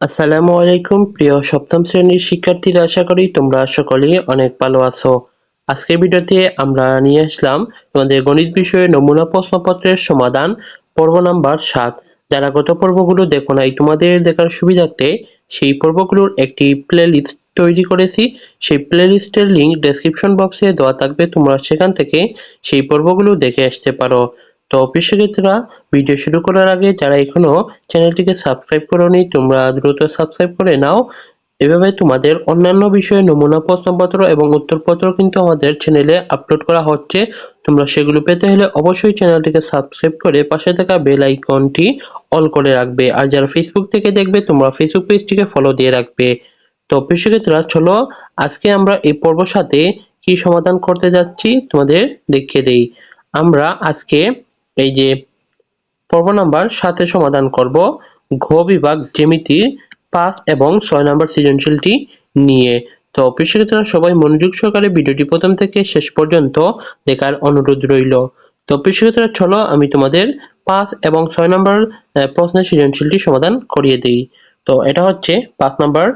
আসসালামু আলাইকুম, প্রিয় সপ্তম শ্রেণির শিক্ষার্থীরা, আশা করি তোমরা সকলেই অনেক ভালো আছো। আজকের ভিডিওতে আমরা নিয়ে আসলাম তোমাদের গণিত বিষয়ে নমুনা প্রশ্নপত্রের সমাধান, পর্ব নাম্বার সাত। যারা গত পর্বগুলো দেখো নাই, তোমাদের দেখার সুবিধার্থে সেই পর্বগুলোর একটি প্লেলিস্ট তৈরি করেছি। সেই প্লে প্লেলিস্টের লিংক ডেসক্রিপশন বক্সে দেওয়া থাকবে, তোমরা সেখান থেকে সেই পর্বগুলো দেখে আসতে পারো। তো শিক্ষার্থীরা ভিডিও শুরু করার আগে যারা এখনও চ্যানেলটিকে সাবস্ক্রাইব করোনি, তোমরা দ্রুত সাবস্ক্রাইব করে নাও। এভাবে তোমাদের অন্যান্য বিষয়ে নমুনা প্রশ্নপত্র এবং উত্তরপত্র কিন্তু আমাদের চ্যানেলে আপলোড করা হচ্ছে। তোমরা সেগুলো পেতে হলে অবশ্যই চ্যানেলটিকে সাবস্ক্রাইব করে পাশে থাকা বেল আইকনটি অল করে রাখবে। আর যারা ফেসবুক থেকে দেখবে, তোমরা ফেসবুক পেজটিকে ফলো দিয়ে রাখবে। তো শিক্ষার্থীরা চলো আজকে আমরা এই পর্ব সাথে কি সমাধান করতে যাচ্ছি তোমাদের দেখিয়ে দেই। আমরা আজকে এই যে পর্ব নাম্বার সাথে সমাধান করব ঘ বিভাগ জ্যামিতির পাঁচ এবং ছয় নাম্বার সৃজনশীলটি নিয়ে। তো প্রিয় সবাই মনোযোগ সহকারে ভিডিওটি প্রথম থেকে শেষ পর্যন্ত দেখার অনুরোধ রইল। তো প্রিয় চলো আমি তোমাদের পাঁচ এবং ছয় নাম্বার প্রশ্নের সৃজনশীলটি সমাধান করিয়ে দিই। তো এটা হচ্ছে পাঁচ নাম্বার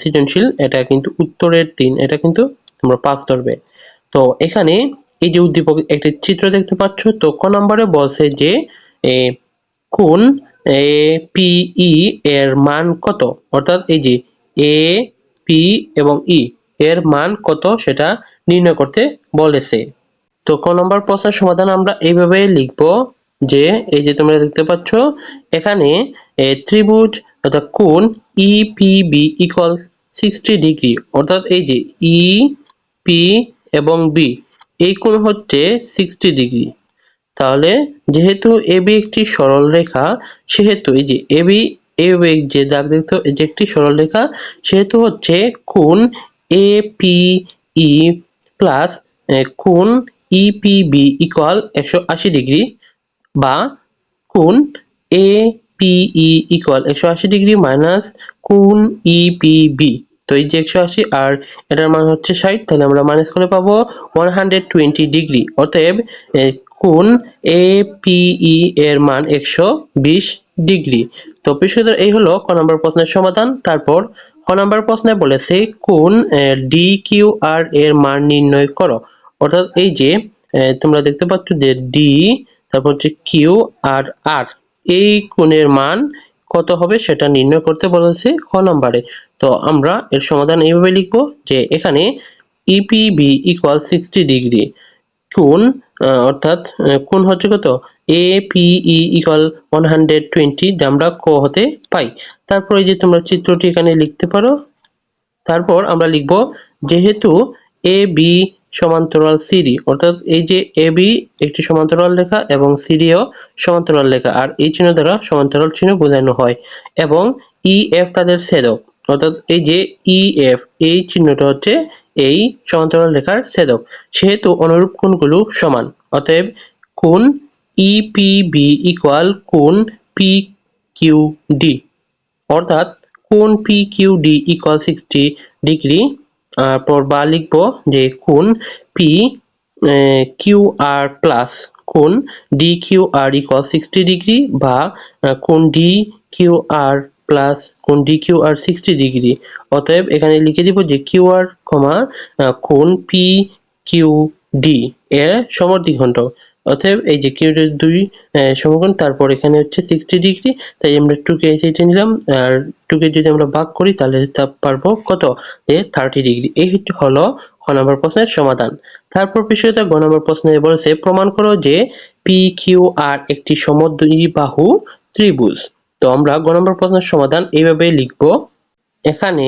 সৃজনশীল। এটা কিন্তু উত্তরের তিন, এটা কিন্তু তোমরা পাঁচ ধরবে। তো এখানে এই যে উদ্দীপক একটি চিত্র দেখতে পাচ্ছ, তো ক নম্বরে বলছে যে কোন, এ, পি, ই এর মান কত? অর্থাৎ এই যে, এ, পি এবং ই এর মান কত সেটা নির্ণয় করতে বলেছে। তো ক নম্বর প্রশ্নের সমাধান আমরা এইভাবে লিখব যে, এই যে তোমরা দেখতে পাচ্ছ, এখানে ত্রিভুজ অর্থাৎ কোন E, P, B equal sixty degree অর্থাৎ এই যে, ই, পি এবং বি এই কোণ হচ্ছে সিক্সটি ডিগ্রি তাহলে যেহেতু এবি একটি সরল রেখা, সেহেতু এই যে এবি বি যে দাগ দেখতে যে একটি সরল রেখা, সেহেতু হচ্ছে কোণ এ পি ই প্লাস কোণ ইপিবি ইকুয়াল একশো আশি ডিগ্রি বা কোণ এ পিই ইকুয়াল একশো আশি ডিগ্রি মাইনাস কোণ ইপিবি তো এই যে একশো আশি আর এটার মান হচ্ছে ষাট, তাহলে আমরা মাইনাস করে পাবো ওয়ান হান্ড্রেড টোয়েন্টি ডিগ্রি অতএব কোন এ পিই এর মান একশো বিশ ডিগ্রি তো পিছনে এই হলো ক নম্বর প্রশ্নের সমাধান, তারপর ক নম্বর প্রশ্নে বলেছে কোন ডি কিউ আর এর মান নির্ণয় করো। অর্থাৎ এই যে তোমরা দেখতে পাচ্ছ যে ডি তারপর হচ্ছে কিউ আর আর এই কোণের মান কত হবে সেটা নির্ণয় করতে বলেছে খ নম্বরে। তো আমরা এর সমাধান এইভাবে লিখব যে এখানে ইপিবি ইকুয়াল সিক্সটি ডিগ্রি কোন অর্থাৎ কোন হচ্ছে কত? A P E equal one hundred twenty যা আমরা ক হতে পাই। তারপর যে তোমরা চিত্রটি এখানে লিখতে পারো। তারপর আমরা লিখব যেহেতু এ বি সমান্তরাল সিডি, অর্থাৎ এই যে এ বি একটি সমান্তরাল লেখা এবং সিডিও সমান্তরাল লেখা আর এই চিহ্ন দ্বারা সমান্তরাল চিহ্ন বোঝানো হয়। এবং ই এফ তাদের ছেদক, অর্থাৎ এই যে ই এফ, এই চিহ্নটা হচ্ছে এই সমান্তরাল রেখার ছেদক। সেহেতু অনুরূপ কোণগুলো সমান, অতএব কোণ ইপিবি ইকুয়াল কোণ পি কিউ ডি, অর্থাৎ কোণ P Q D equal sixty degree পর বা লিখব যে কোন পি কিউ আর প্লাস কোন D Q R equal sixty degree বা কোন ডি কিউ আর প্লাস কোন D Q R sixty degree অতএব এখানে লিখে দিব যে কিউ আর কমা কোন পি কিউ ডি এর সমদ্বিখণ্ড অতএব এই যে কিউ দুই সমকোণ, তারপর এখানে হচ্ছে সিক্সটি ডিগ্রি তাই আমরা টুকে সেটা নিলাম, আর টুকে যদি আমরা ভাগ করি, তাহলে তা পারব কত? যে থার্টি ডিগ্রি এই হলো খ নম্বর প্রশ্নের সমাধান। তারপর বিষয়টা গ নম্বর প্রশ্নে বলেছে, প্রমাণ করো যে পি কিউ আর একটি সমদ্বিবাহু ত্রিভুজ। তো আমরা গ নম্বর প্রশ্নের সমাধান এইভাবে লিখব। এখানে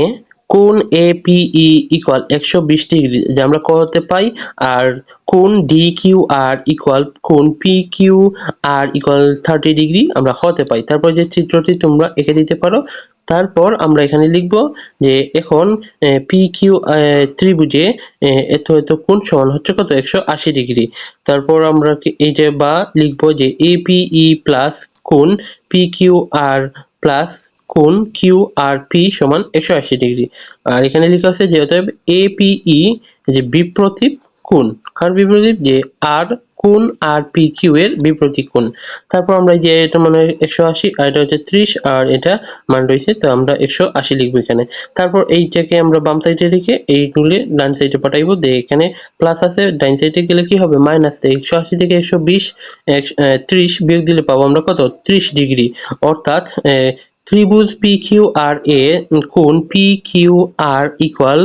কোন এ পি ই ইকুয়াল একশো বিশ ডিগ্রি যে আমরা করতে পাই, আর কোন ডি কিউ আর ইকুয়াল কোন P Q R equal thirty degree আমরা হতে পাই। তারপর যে চিত্রটি তোমরা এঁকে দিতে পারো, তারপর আমরা এখানে লিখব যে এখন পি কিউ ত্রিভুজে এত এত কোন সমান হচ্ছে কত? একশো আশি ডিগ্রি তারপর আমরা এই যে বা লিখব যে এ পি ই প্লাস কোন পি কিউ আর প্লাস কোণ কিউ আর পি সমান একশো আশি ডিগ্রি। আর এখানে লেখা আছে যে অতএব এ পি ই যে বিপ্রতীপ কোণ। কার বিপ্রতীপ যে আর কোণ আর পি কিউ এর বিপরীত কোণ। তারপর আমরা যে এটা মানে একশো আশি, আর এটা হচ্ছে ত্রিশ, আর এটা মান রয়েছে, তো আমরা একশো আশি লিখব এখানে। তারপর এইটাকে আমরা বাম সাইডে রেখে এইগুলি ডান সাইডে পাঠাইবো। দিয়ে এখানে প্লাস আছে ডান সাইডে গেলে কি হবে? মাইনাস একশো আশি থেকে একশো বিশ ত্রিশ বিয়োগ দিলে পাবো আমরা কত? ত্রিশ ডিগ্রি। অর্থাৎ ত্রিভুজ পি কিউ আর এ কোণ পি কিউ আর ইকুয়াল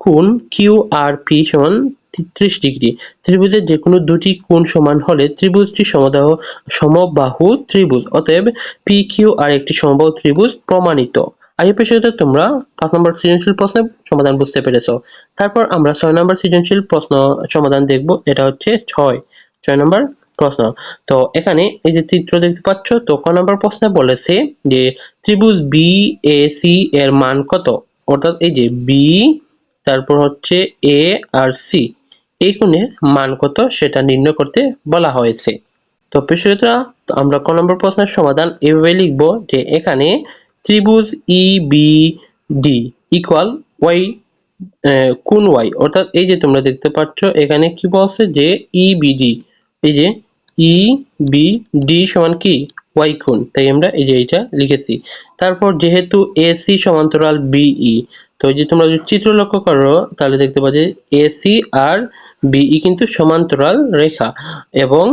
কোণ কিউ আর পি সমান ত্রিশ ডিগ্রি। ত্রিভুজের যে কোনো দুটি কোণ সমান হলে ত্রিভুজটি সমদাহ, সমবাহু ত্রিভুজ। অতএব পি কিউ আর একটি সমবাহু ত্রিভুজ প্রমাণিত। আগে পেশাতে তোমরা পাঁচ নম্বর সৃজনশীল প্রশ্নের সমাধান বুঝতে পেরেছ। তারপর আমরা ছয় নম্বর সৃজনশীল প্রশ্ন সমাধান দেখব, এটা হচ্ছে ছয়। ছয় নম্বর প্রশ্ন। তো এখানে এই যে চিত্র দেখতে পাচ্ছ, তো ক নম্বর প্রশ্নে বলেছে যে ত্রিভুজ বি এ সি এর মান কত? অর্থাৎ এই যে বি তারপর হচ্ছে এ আর সি এই কোণের মান কত সেটা নির্ণয় করতে বলা হয়েছে। তো প্রিয়তা আমরা ক নম্বর প্রশ্নের সমাধান এভাবে লিখব যে এখানে ত্রিভুজ E B D equal Y কোন ওয়াই অর্থাৎ এই যে তোমরা দেখতে পাচ্ছ, এখানে কি বলছে যে ই বিডি এই যে ই, বি, ডি সমান কি? ওয়াই কোণ। তাই আমরা এই যে এটা লিখেছি। তারপর যেহেতু এসি সমান্তরাল বিই তো যে তোমরা যদি চিত্র লক্ষ্য করো, তাহলে দেখতে পাচ্ছ এসি আর বিই কিন্তু সমান্তরাল রেখা এবং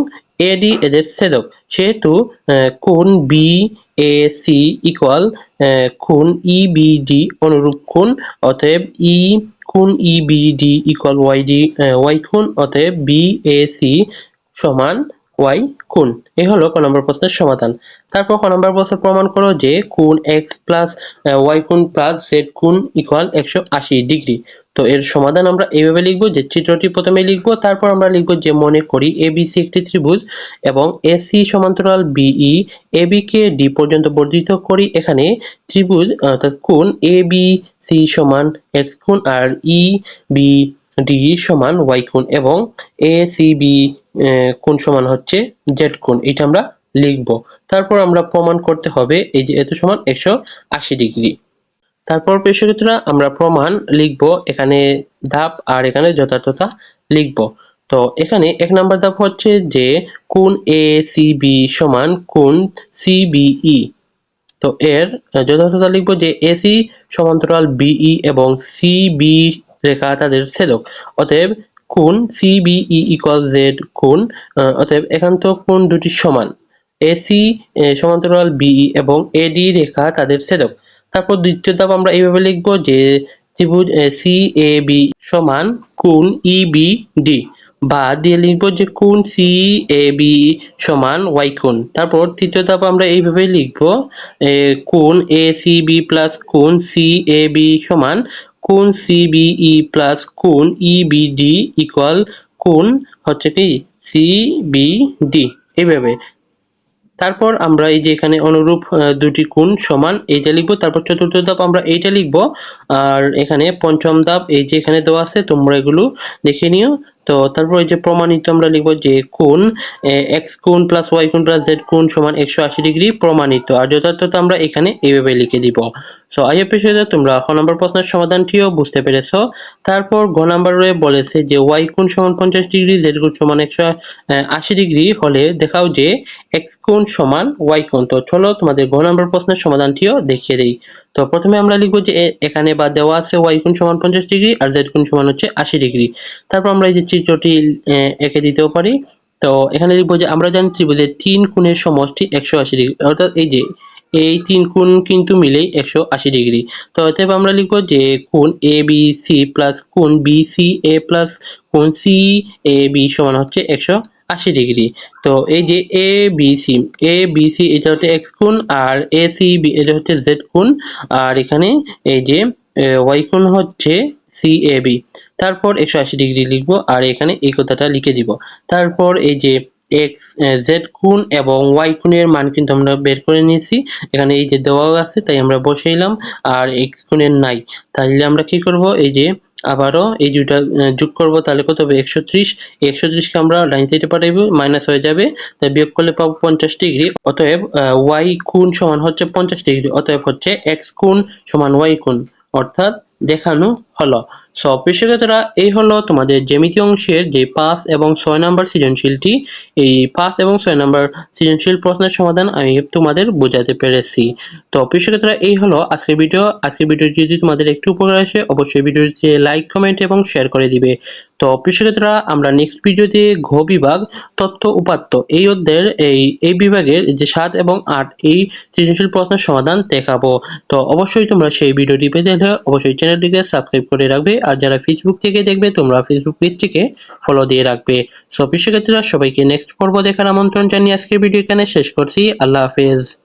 এডি এদের ছেদক। সেহেতু কোণ বি, এ, সি ইকুয়াল কোণ ই, বি, ডি অনুরূপ কোণ। অতএব ই কোণ E, B, D equal Y, D Y কোণ। অতএব বি, এ, সি সমান ওয়াই কোন? এই হলো ক নম্বর প্রশ্নের সমাধান। তারপর ক নম্বর প্রশ্ন প্রমাণ করো যে কোন এক্স প্লাস ওয়াই কোন প্লাস জেড কোন ইকুয়াল একশো আশি ডিগ্রি তো এর সমাধান আমরা এইভাবে লিখব যে চিত্রটি প্রথমে লিখব, তারপর আমরা লিখব যে মনে করি এ এবিসি একটি ত্রিভুজ এবং এসি সমান্তরাল বিই এবি কে ডি পর্যন্ত বর্ধিত করি। এখানে ত্রিভুজ, অর্থাৎ কোণ এ বি সি সমান এক্স কোণ, আর ই বি ডি সমান ওয়াই কোণ এবং এ, সি, বি কোণ সমান হচ্ছে জেড কোণ এটা আমরা লিখব। তারপর আমরা প্রমাণ করতে হবে, এই যে এত সমান একশো আশি ডিগ্রি। তারপর প্রেক্ষিতরা আমরা প্রমাণ লিখব, এখানে ধাপ আর এখানে যথার্থতা লিখব। তো এখানে এক নাম্বার ধাপ হচ্ছে যে কোণ এ, সি, বি সমান কোণ সিবিই তো এর যথার্থতা লিখব যে এসি সমান্তরাল বিই এবং সিবি রেখা তাদের ছেদক। অতএব কোণ সিবিই ইকুয়াল জেড আহ, অতএব একান্ত কোণ দুটি সমান। এসি সমান্তরাল বিই এবং এডি রেখা তাদের ছেদক। তারপর দ্বিতীয় ধাপ আমরা এইভাবে লিখব যে ত্রিভুজ সি এ বি সমান কোণ ই বি ডি বা দিয়ে লিখব যে কোণ সি এ বি সমান ওয়াই কোণ। তারপর তৃতীয় ধাপ আমরা এইভাবে লিখব এ, কোণ এ সি বি প্লাস কোণ সি এ বি সমান কোণ সি বি ই প্লাস কোন ই বি ডি ইকুয়াল কোন হচ্ছে কি? সি বি ডি এইভাবে। তারপর আমরা এই যে এখানে অনুরূপ দুটি কোণ সমান এইটা লিখব, তারপর চতুর্থ ধাপ আমরা এইটা লিখব, আর এখানে পঞ্চম ধাপ এই যে এখানে দেওয়া আছে, তোমরা এগুলো দেখে নিও। তো তারপর এই যে প্রমাণিত আমরা লিখব যে কোণ এক্স কোণ প্লাস ওয়াই কোণ প্লাস জেড কোণ সমান একশো আশি ডিগ্রি প্রমাণিত। আর যথার্থতা আমরা এখানে এইভাবে লিখে দিব। সো আই এপিসোডে তোমরা খ নম্বর প্রশ্নের সমাধানটিও বুঝতে পেরেছ। তারপর গ নম্বরে বলেছে যে ওয়াই কোণ সমান পঞ্চাশ ডিগ্রি জেড কোণ সমান একশো আশি ডিগ্রি হলে দেখাও যে এক্স কোণ সমান ওয়াই কোণ। তো চলো তোমাদের গ নম্বর প্রশ্নের সমাধানটিও দেখিয়ে দেই। তো প্রথমে আমরা লিখব যে এখানে বা দেওয়া আছে ওয়াই কোণ সমান পঞ্চাশ ডিগ্রি আর জেড কোণ সমান হচ্ছে আশি ডিগ্রি। তারপর আমরা এই যে চিত্রটি এঁকে দিতেও পারি। তো এখানে লিখব যে, আমরা জানি ত্রিভুজের তিন কোণের সমষ্টি একশো আশি ডিগ্রি, অর্থাৎ এই যে এই তিন কোণ কিন্তু মিলেই একশো আশি ডিগ্রি। তো অতএব আমরা লিখব যে কোণ এ বি সি প্লাস কোণ বি সি এ প্লাস কোণ সি এ বি সমান হচ্ছে একশো আশি ডিগ্রি। তো এই যে A B C A B C এটা হচ্ছে এক্স কোণ আর এ সি বি এটা হচ্ছে জেড কোণ। আর এখানে এই যে ওয়াই কোণ হচ্ছে সি এ বি তারপর একশো আশি ডিগ্রি লিখব আর এখানে এই কথাটা লিখে দিব। তারপর এই যে এক্স জেড কোণ এবং ওয়াই কোণের মান কিন্তু আমরা বের করে নিয়েছি। এখানে এই যে দেওয়া আছে তাই আমরা বসাইলাম আর এক্স কোণের নাই। তাহলে আমরা কি করব? এই যে আবারও এই আহ, যোগ করব তাহলে কত হবে? একশো ত্রিশ। একশো ত্রিশকে আমরা লাইন সাইডে পাঠাইবো মাইনাস হয়ে যাবে। তাই বিয়োগ করলে পাবো পঞ্চাশ ডিগ্রি। অতএব ওয়াই কোণ সমান হচ্ছে পঞ্চাশ ডিগ্রি। অতএব হচ্ছে এক্স কোণ সমান ওয়াই কোণ। অর্থাৎ দেখানো হলো। সো পেশাগতরা এই হলো তোমাদের জ্যামিতি অংশের যে পাঁচ এবং ছয় নম্বর সৃজনশীলটি। এই পাঁচ এবং ছয় নম্বর সৃজনশীল প্রশ্নের সমাধান আমি তোমাদের বোঝাতে পেরেছি। তো পেশাগতরা এই হলো আজকের ভিডিও। আজকের ভিডিও যদি তোমাদের একটু উপকার আসে, অবশ্যই ভিডিওটি লাইক কমেন্ট এবং শেয়ার করে দিবে। তো পেশাগতরা আমরা নেক্সট ভিডিওতে ঘ বিভাগ, তথ্য, উপাত্ত এই অধ্যায়ের এই এই বিভাগের যে সাত এবং আট এই সৃজনশীল প্রশ্নের সমাধান দেখাবো। তো অবশ্যই তোমরা সেই ভিডিওটি পেতে হলে অবশ্যই চ্যানেলটিকে সাবস্ক্রাইব করে রাখবে আর যারা ফেসবুক থেকে দেখবে তোমরা ফেসবুক পেজটিকে ফলো দিয়ে রাখবে। সো শিক্ষার্থীরা সবাইকে নেক্সট পর্ব দেখার আমন্ত্রণ জানিয়ে আজকের ভিডিও এখানে শেষ করছি। আল্লাহ হাফেজ।